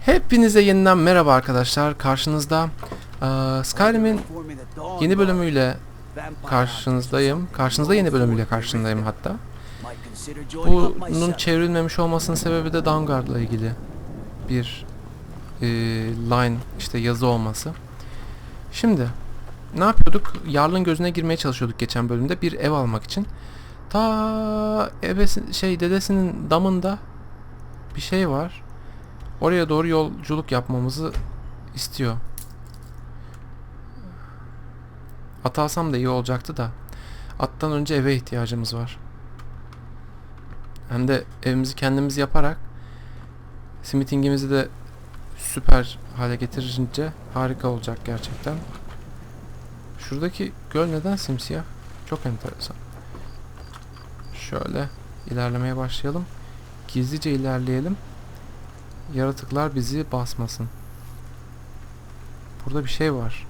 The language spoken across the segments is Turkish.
Hepinize yeniden merhaba arkadaşlar. Karşınızda eee, Skyrim'in yeni bölümüyle karşınızdayım. Karşınızda yeni bölümüyle karşınızdayım hatta. Bunun çevrilmemiş olmasının sebebi de Dawnguard'la ilgili bir eee, line işte yazı olması. Şimdi ne yapıyorduk? Yarlın gözüne girmeye çalışıyorduk geçen bölümde bir ev almak için. Ta ebesi, şey dedesinin damında bir şey var. Oraya doğru yolculuk yapmamızı istiyor. At alsam da iyi olacaktı da. Attan önce eve ihtiyacımız var. Hem de evimizi kendimiz yaparak smithingimizi de süper hale getirince harika olacak gerçekten. Şuradaki göl neden simsiyah? Çok enteresan. Şöyle ilerlemeye başlayalım. Gizlice ilerleyelim. Yaratıklar bizi basmasın. Burada bir şey var.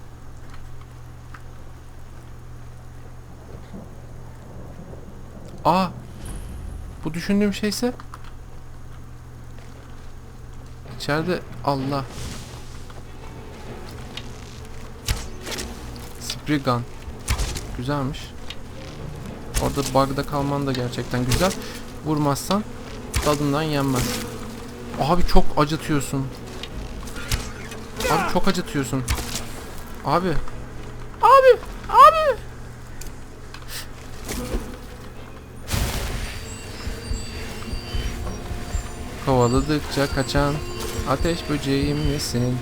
Aa! Bu düşündüğüm şeyse İçeride Allah. Spriggan. Güzelmiş. Orada bug'da kalman da gerçekten güzel. Vurmazsan tadından yenmez. Abi çok acıtıyorsun. Abi çok acıtıyorsun. Abi. Kovaladıkça kaçan ateş böceğim misin?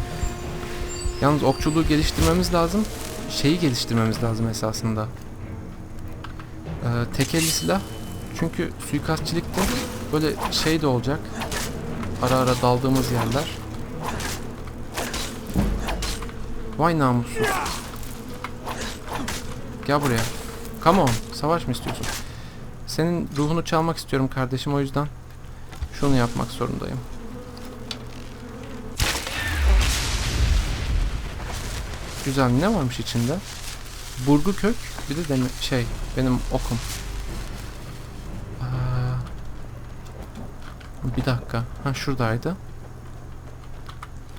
Yalnız okçuluğu geliştirmemiz lazım. Şeyi geliştirmemiz lazım esasında. Ee, tekeli silah. Çünkü suikastçilikte böyle şey de olacak ara ara daldığımız yerler. Vay namussuz. Gel buraya. Come on. Savaş mı istiyorsun? Senin ruhunu çalmak istiyorum kardeşim o yüzden şunu yapmak zorundayım. Güzel ne varmış içinde? Burgu kök bir de demi şey benim okum. Aa, bir dakika. Ha şuradaydı.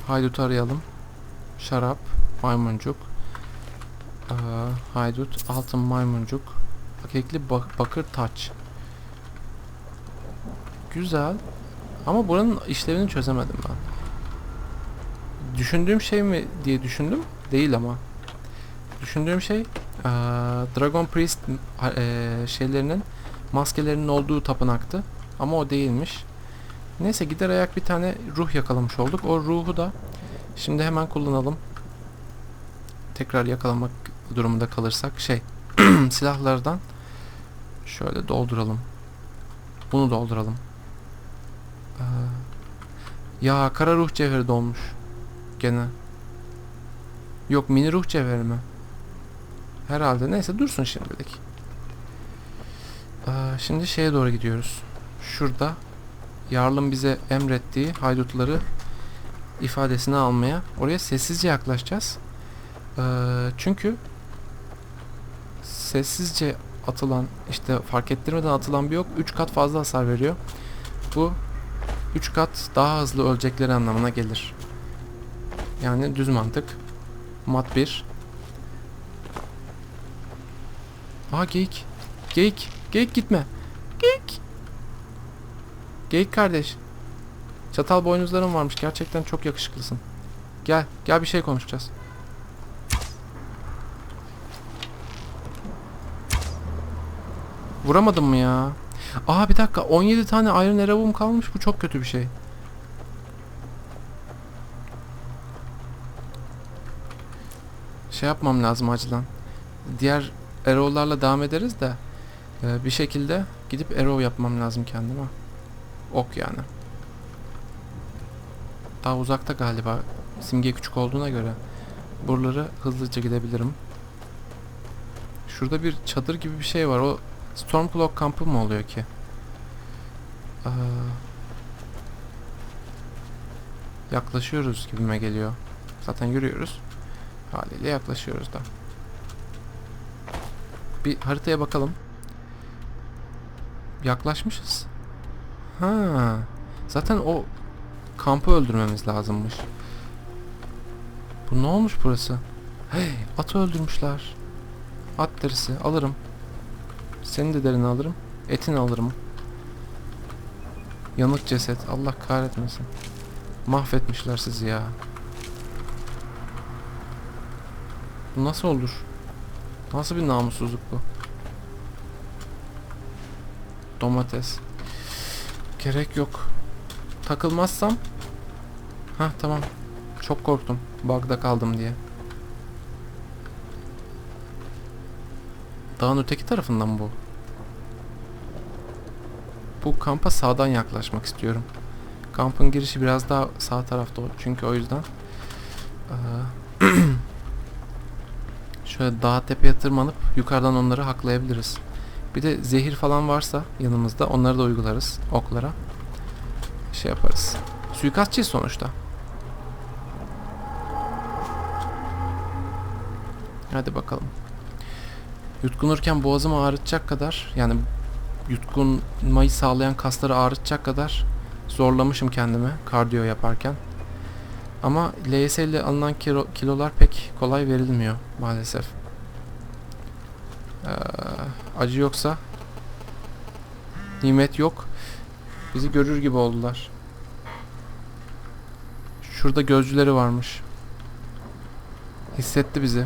Haydut arayalım. Şarap, maymuncuk. Aa, haydut, altın maymuncuk. Paketli bak bakır taç. Güzel. Ama buranın işlevini çözemedim ben. Düşündüğüm şey mi diye düşündüm. Değil ama. Düşündüğüm şey Dragon Priest şeylerinin maskelerinin olduğu tapınaktı. Ama o değilmiş. Neyse gider ayak bir tane ruh yakalamış olduk. O ruhu da şimdi hemen kullanalım. Tekrar yakalamak durumunda kalırsak şey silahlardan şöyle dolduralım. Bunu dolduralım. Ya kara ruh cevheri dolmuş. Gene. Yok mini ruh cevheri mi? Herhalde. Neyse dursun şimdilik. Ee, şimdi şeye doğru gidiyoruz. Şurada Yarl'ın bize emrettiği haydutları ifadesini almaya oraya sessizce yaklaşacağız. Ee, çünkü sessizce atılan işte fark ettirmeden atılan bir ok 3 kat fazla hasar veriyor. Bu 3 kat daha hızlı ölecekleri anlamına gelir. Yani düz mantık. Mat 1. Aa geyik. Geyik. Geyik gitme. Geyik. Geyik kardeş. Çatal boynuzların varmış. Gerçekten çok yakışıklısın. Gel. Gel bir şey konuşacağız. Vuramadım mı ya? Aa bir dakika. 17 tane Iron Arrow'um kalmış. Bu çok kötü bir şey. Şey yapmam lazım acilen. Diğer arrow'larla devam ederiz de e, bir şekilde gidip arrow yapmam lazım kendime. Ok yani. Daha uzakta galiba. Simge küçük olduğuna göre buraları hızlıca gidebilirim. Şurada bir çadır gibi bir şey var. O Stormcloak kampı mı oluyor ki? Aa, yaklaşıyoruz gibime geliyor. Zaten yürüyoruz. Haliyle yaklaşıyoruz da. Bir haritaya bakalım. Yaklaşmışız. Ha. Zaten o kampı öldürmemiz lazımmış. Bu ne olmuş burası? Hey, atı öldürmüşler. At derisi alırım. Senin de derini alırım. Etini alırım. Yanık ceset. Allah kahretmesin. Mahvetmişler sizi ya. Bu nasıl olur? Nasıl bir namussuzluk bu? Domates. Gerek yok. Takılmazsam. Ha tamam. Çok korktum. Bug'da kaldım diye. Dağın öteki tarafından bu? Bu kampa sağdan yaklaşmak istiyorum. Kampın girişi biraz daha sağ tarafta çünkü o yüzden. Şöyle dağ tepeye tırmanıp yukarıdan onları haklayabiliriz. Bir de zehir falan varsa yanımızda onları da uygularız oklara. Şey yaparız. Suikastçıyız sonuçta. Hadi bakalım. Yutkunurken boğazımı ağrıtacak kadar yani yutkunmayı sağlayan kasları ağrıtacak kadar zorlamışım kendimi kardiyo yaparken. Ama LS ile alınan kilo, kilolar pek kolay verilmiyor maalesef. Ee, acı yoksa nimet yok. Bizi görür gibi oldular. Şurada gözcüleri varmış. Hissetti bizi.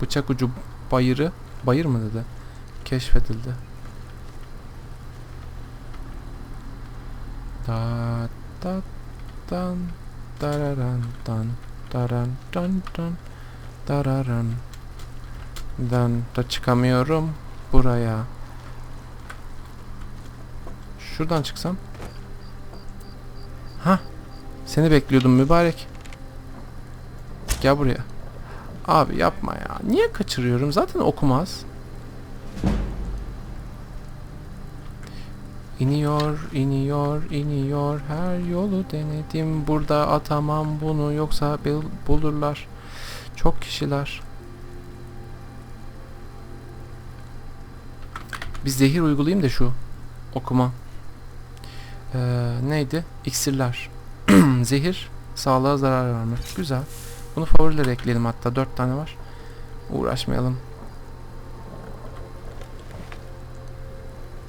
Bıçak ucu bayırı, bayır mı dedi? Keşfedildi. Da da dan dararan dan daran dan dan dararan dan da çıkamıyorum buraya. Şuradan çıksam. Ha, seni bekliyordum mübarek. Gel buraya. Abi yapma ya. Niye kaçırıyorum? Zaten okumaz. İniyor, iniyor, iniyor. Her yolu denedim. Burada atamam bunu yoksa bul- bulurlar. Çok kişiler. Bir zehir uygulayayım da şu okuma. Ee, neydi? İksirler. zehir sağlığa zarar vermek. Güzel. Bunu favorilere ekleyelim hatta. Dört tane var. Uğraşmayalım.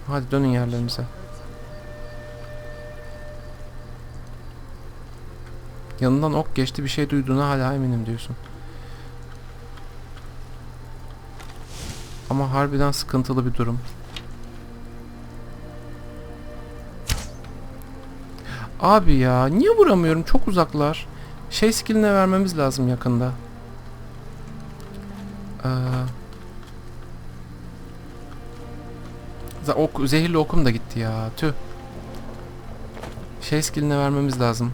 Hadi dönün yerlerinize. Yanından ok geçti bir şey duyduğuna hala eminim diyorsun. Ama harbiden sıkıntılı bir durum. Abi ya niye vuramıyorum çok uzaklar. Şey skilline vermemiz lazım yakında. Ee, ok, zehirli okum da gitti ya. Tüh. Şey skilline vermemiz lazım.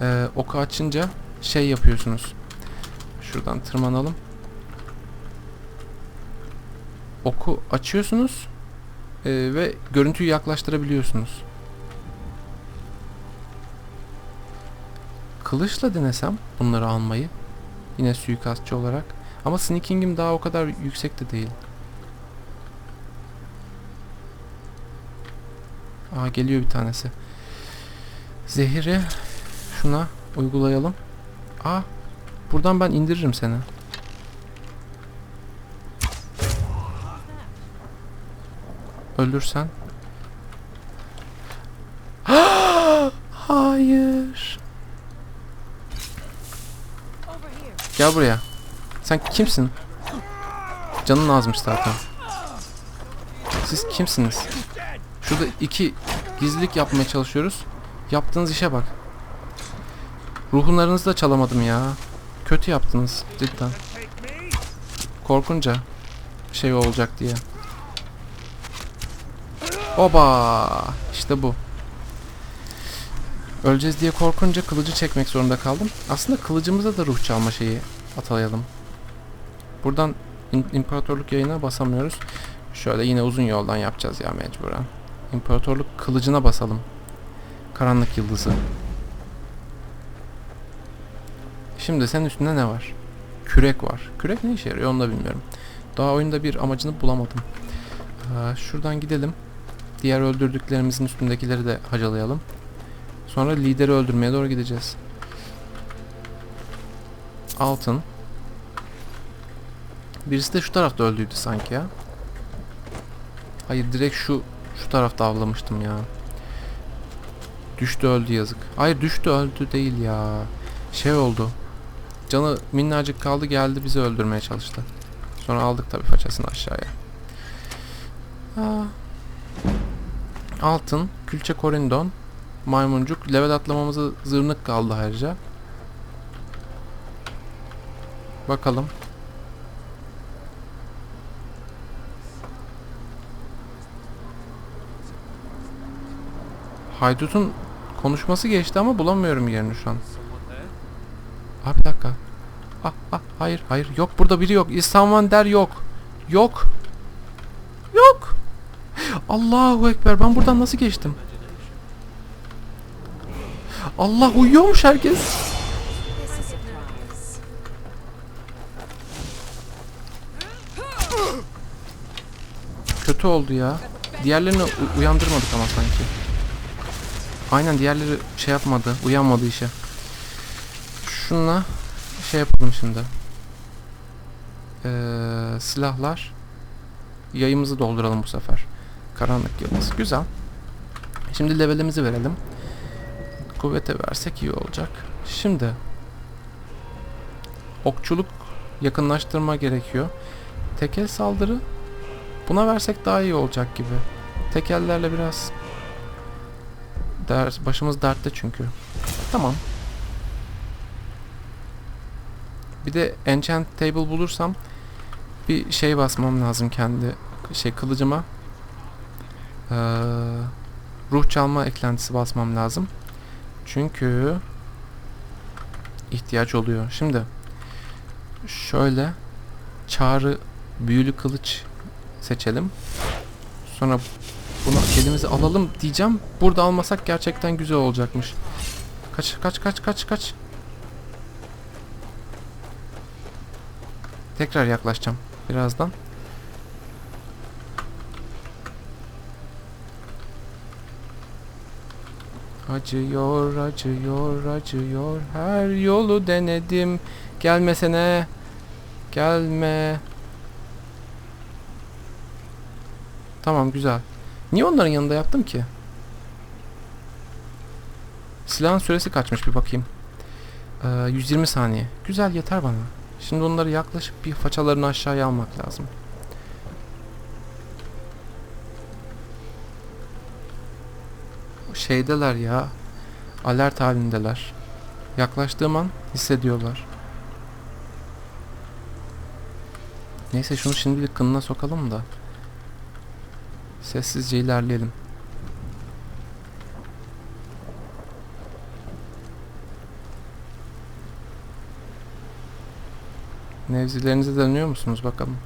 Ee, oku açınca şey yapıyorsunuz. Şuradan tırmanalım. Oku açıyorsunuz ee, ve görüntüyü yaklaştırabiliyorsunuz. Kılıçla denesem bunları almayı. Yine suikastçı olarak. Ama sneaking'im daha o kadar yüksekte değil. Aa geliyor bir tanesi. Zehiri şuna uygulayalım. Aa buradan ben indiririm seni. Ölürsen. Hayır. Gel buraya. Sen kimsin? Canın azmış zaten. Siz kimsiniz? Şurada iki gizlilik yapmaya çalışıyoruz. Yaptığınız işe bak. Ruhunlarınızı da çalamadım ya. Kötü yaptınız cidden. Korkunca şey olacak diye. Oba! İşte bu. Öleceğiz diye korkunca kılıcı çekmek zorunda kaldım. Aslında kılıcımıza da ruh çalma şeyi atalayalım. Buradan imparatorluk yayına basamıyoruz. Şöyle yine uzun yoldan yapacağız ya mecburen. İmparatorluk kılıcına basalım. Karanlık yıldızı. Şimdi senin üstünde ne var? Kürek var. Kürek ne işe yarıyor onu da bilmiyorum. Daha oyunda bir amacını bulamadım. Ee, şuradan gidelim. Diğer öldürdüklerimizin üstündekileri de hacalayalım. Sonra lideri öldürmeye doğru gideceğiz. Altın. Birisi de şu tarafta öldüydü sanki ya. Hayır direkt şu şu tarafta avlamıştım ya. Düştü öldü yazık. Hayır düştü öldü değil ya. Şey oldu. Canı minnacık kaldı geldi bizi öldürmeye çalıştı. Sonra aldık tabii façasını aşağıya. Aa. Altın, külçe korindon, maymuncuk. Level atlamamıza zırnık kaldı ayrıca. Bakalım. Haydut'un konuşması geçti ama bulamıyorum yerini şu an. Abi bir dakika. Ah, ah, hayır hayır yok burada biri yok. İstanvan der yok. Yok. Yok. Allahu Ekber ben buradan nasıl geçtim? Allah uyuyormuş herkes. Kötü oldu ya. Diğerlerini uyandırmadık ama sanki. Aynen diğerleri şey yapmadı. Uyanmadı işe. Şunla şey yapalım şimdi. Ee, silahlar. Yayımızı dolduralım bu sefer. Karanlık yıldız. Güzel. Şimdi levelimizi verelim. Kuvvete versek iyi olacak. Şimdi okçuluk yakınlaştırma gerekiyor. Tekel saldırı Buna versek daha iyi olacak gibi. Tekellerle biraz ders, başımız dertte çünkü. Tamam. Bir de enchant table bulursam bir şey basmam lazım kendi şey kılıcıma. Ee, ruh çalma eklentisi basmam lazım. Çünkü ihtiyaç oluyor. Şimdi şöyle çağrı büyülü kılıç seçelim. Sonra bunu elimize alalım diyeceğim. Burada almasak gerçekten güzel olacakmış. Kaç kaç kaç kaç kaç. Tekrar yaklaşacağım birazdan. Acıyor, acıyor, acıyor. Her yolu denedim. Gelmesene. Gelme. Tamam güzel. Niye onların yanında yaptım ki? Silahın süresi kaçmış bir bakayım. Ee, 120 saniye. Güzel yeter bana. Şimdi onları yaklaşıp bir façalarını aşağıya almak lazım. Şeydeler ya. Alert halindeler. Yaklaştığım an hissediyorlar. Neyse şunu şimdilik kınına sokalım da. Sessizce ilerleyelim. Nevzilerinize dönüyor musunuz bakalım.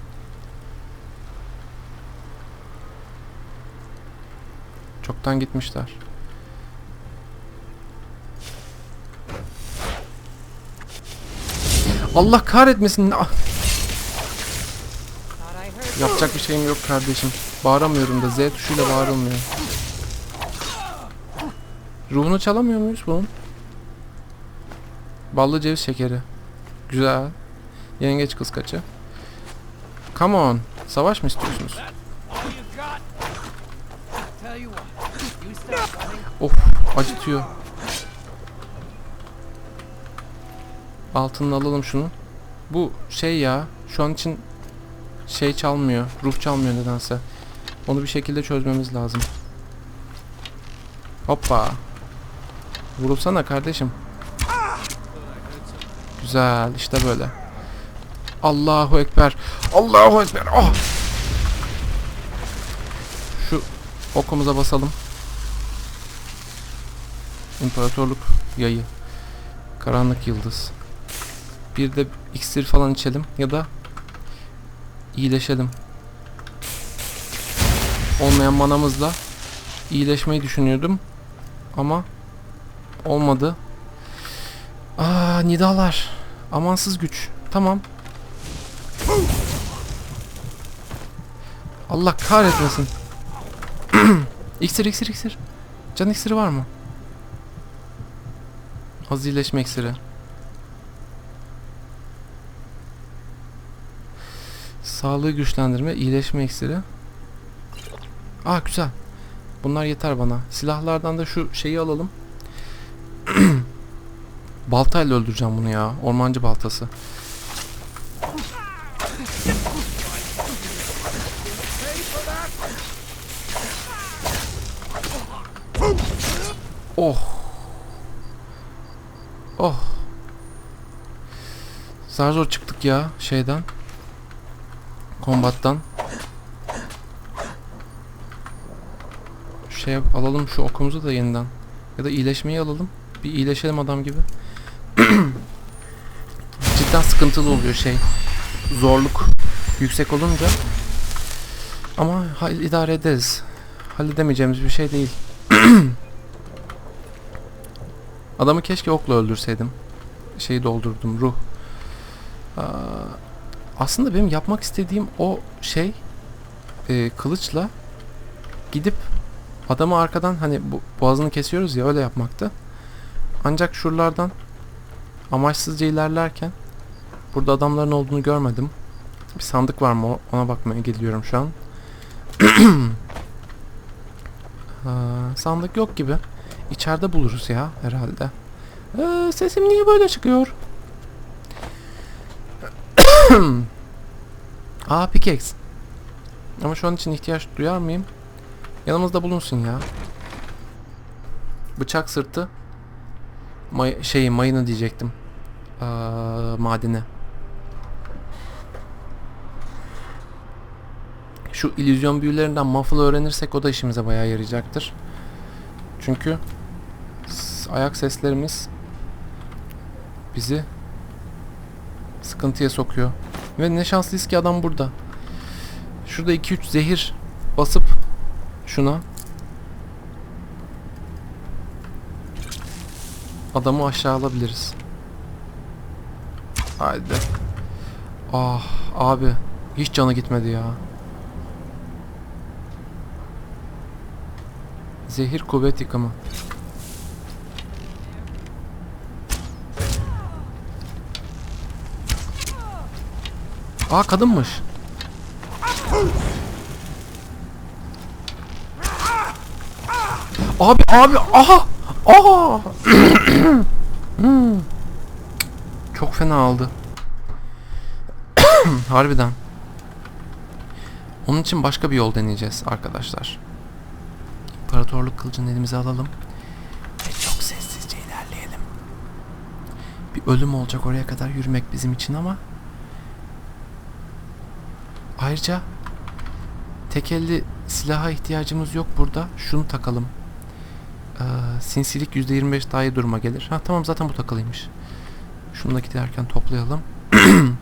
Çoktan gitmişler. Allah kahretmesin. Ah, Yapacak bir şeyim yok kardeşim. Bağıramıyorum da Z tuşuyla bağırılmıyor. Ruhunu çalamıyor muyuz bunun? Ballı ceviz şekeri. Güzel. Yengeç kıskaçı. Come on. Savaş mı istiyorsunuz? Of acıtıyor. Altını alalım şunu. Bu şey ya şu an için şey çalmıyor. Ruh çalmıyor nedense. Onu bir şekilde çözmemiz lazım. Hoppa. Vurulsana kardeşim. Güzel işte böyle. Allahu Ekber. Allahu Ekber. Ah! Şu okumuza basalım. İmparatorluk yayı. Karanlık yıldız. Bir de iksir falan içelim ya da iyileşelim. Olmayan manamızla iyileşmeyi düşünüyordum. Ama olmadı. Aa nidalar. Amansız güç. Tamam. Allah kahretmesin. iksir iksir iksir. Can iksiri var mı? Az iyileşme iksiri. Sağlığı güçlendirme, iyileşme iksiri. Aa güzel. Bunlar yeter bana. Silahlardan da şu şeyi alalım. Baltayla öldüreceğim bunu ya. Ormancı baltası. Oh. Oh. Zar zor çıktık ya şeyden. Kombattan. Şey yap- alalım şu okumuzu da yeniden. Ya da iyileşmeyi alalım. Bir iyileşelim adam gibi. Cidden sıkıntılı oluyor şey. Zorluk yüksek olunca. Ama idare ederiz. Halledemeyeceğimiz bir şey değil. Adamı keşke okla öldürseydim. Şeyi doldurdum ruh. Aa, aslında benim yapmak istediğim o şey e, kılıçla gidip adamı arkadan hani boğazını kesiyoruz ya öyle yapmaktı. Ancak şuralardan amaçsızca ilerlerken burada adamların olduğunu görmedim. Bir sandık var mı ona bakmaya geliyorum şu an. Aa, sandık yok gibi. İçeride buluruz ya herhalde. Ee, sesim niye böyle çıkıyor? Aa pickaxe. Ama şu an için ihtiyaç duyar mıyım? Yanımızda bulunsun ya. Bıçak sırtı. May şeyi mayını diyecektim. Aa, madeni. Şu illüzyon büyülerinden muffle öğrenirsek o da işimize bayağı yarayacaktır. Çünkü ayak seslerimiz bizi sıkıntıya sokuyor. Ve ne şanslıyız ki adam burada. Şurada 2-3 zehir şuna adamı aşağı alabiliriz. Haydi. Ah abi hiç canı gitmedi ya. Zehir kuvvet yıkımı. Aa kadınmış. Abi abi aha aha. Çok fena aldı. Harbiden. Onun için başka bir yol deneyeceğiz arkadaşlar. İmparatorluk kılıcını elimize alalım. Ve çok sessizce ilerleyelim. Bir ölüm olacak oraya kadar yürümek bizim için ama ayrıca tek elli silaha ihtiyacımız yok burada. Şunu takalım. Ee, sinsilik %25 daha iyi duruma gelir. Ha tamam zaten bu takılıymış. Şunu da giderken toplayalım.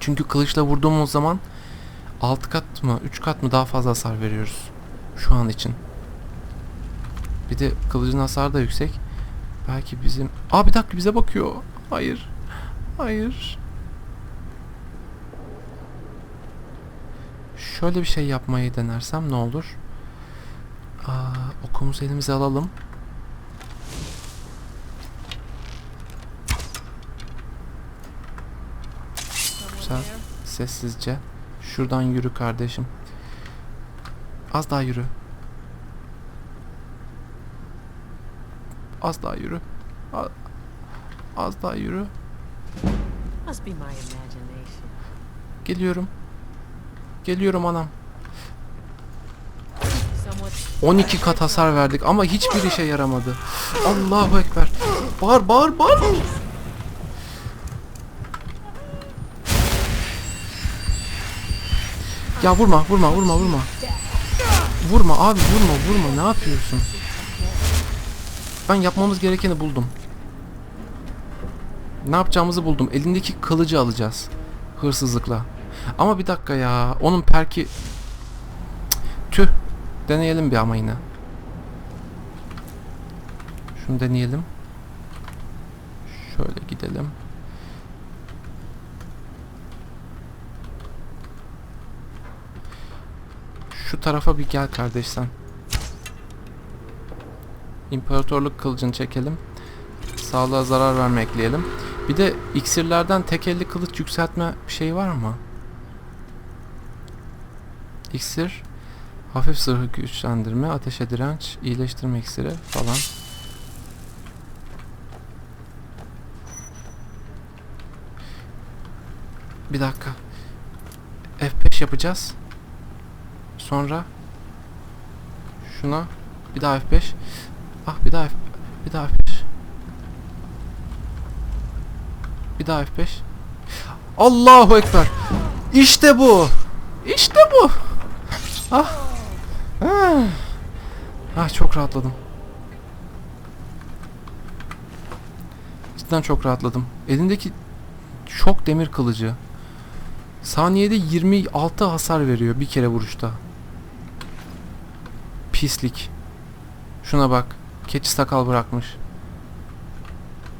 Çünkü kılıçla vurduğumuz zaman 6 kat mı 3 kat mı daha fazla hasar veriyoruz. Şu an için. Bir de kılıcın hasarı da yüksek. Belki bizim... Aa bir dakika bize bakıyor. Hayır. Hayır. Şöyle bir şey yapmayı denersem ne olur? Aa, okumuzu elimize alalım. Güzel. Sessizce. Şuradan yürü kardeşim. Az daha yürü. Az daha yürü. A- Az daha yürü. Geliyorum. Geliyorum anam. Somewhat 12 kat hasar verdik ama hiçbir işe yaramadı. Allahu ekber. Bağır bağır bağır. Ya vurma vurma vurma vurma. Vurma abi vurma vurma ne yapıyorsun? Ben yapmamız gerekeni buldum. Ne yapacağımızı buldum. Elindeki kılıcı alacağız. Hırsızlıkla. Ama bir dakika ya. Onun perki... Tüh. Deneyelim bir ama yine. Şunu deneyelim. Şöyle gidelim. Şu tarafa bir gel kardeş sen. İmparatorluk kılıcını çekelim. Sağlığa zarar verme ekleyelim. Bir de iksirlerden tek elli kılıç yükseltme şey var mı? İksir, hafif zırhı güçlendirme, ateşe direnç, iyileştirme iksiri falan. Bir dakika. F5 yapacağız. Sonra şuna bir daha F5. Ah bir daha F bir daha F5. Bir daha F5. Allahu ekber. İşte bu. İşte bu. Ah. Ah, ah çok rahatladım. Cidden çok rahatladım. Elindeki şok demir kılıcı. Saniyede 26 hasar veriyor bir kere vuruşta. Pislik. Şuna bak. Keçi sakal bırakmış.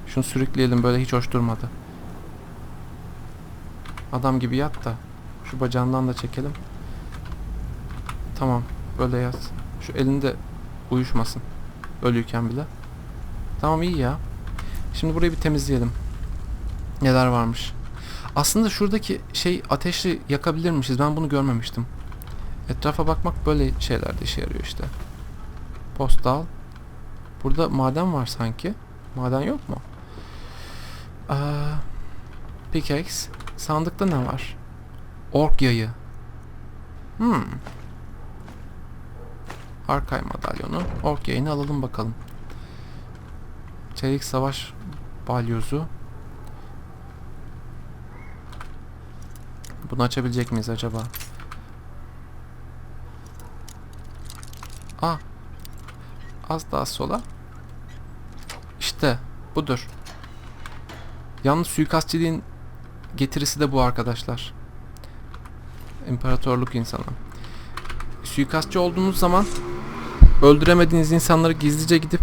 Şunu sürükleyelim böyle hiç hoş durmadı. Adam gibi yat da. Şu bacağından da çekelim. Tamam. Böyle yat. Şu elinde uyuşmasın. Ölüyken bile. Tamam iyi ya. Şimdi burayı bir temizleyelim. Neler varmış. Aslında şuradaki şey ateşli yakabilirmişiz. Ben bunu görmemiştim. Etrafa bakmak böyle şeylerde işe yarıyor işte. Postal. Burada maden var sanki. Maden yok mu? Aa, pickaxe. Sandıkta ne var? Ork yayı. Hmm. Arkay madalyonu. Ork alalım bakalım. Çelik savaş balyozu. Bunu açabilecek miyiz acaba? Ah. Az daha sola. İşte budur. Yalnız suikastçiliğin getirisi de bu arkadaşlar. İmparatorluk insanı. Suikastçı olduğunuz zaman öldüremediğiniz insanları gizlice gidip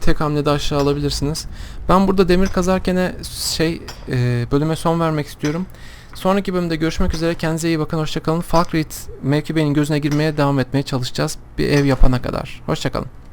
tek hamlede aşağı alabilirsiniz. Ben burada demir kazarken şey e, bölüme son vermek istiyorum. Sonraki bölümde görüşmek üzere. Kendinize iyi bakın. Hoşçakalın. Falkreath mevki benim gözüne girmeye devam etmeye çalışacağız. Bir ev yapana kadar. Hoşçakalın.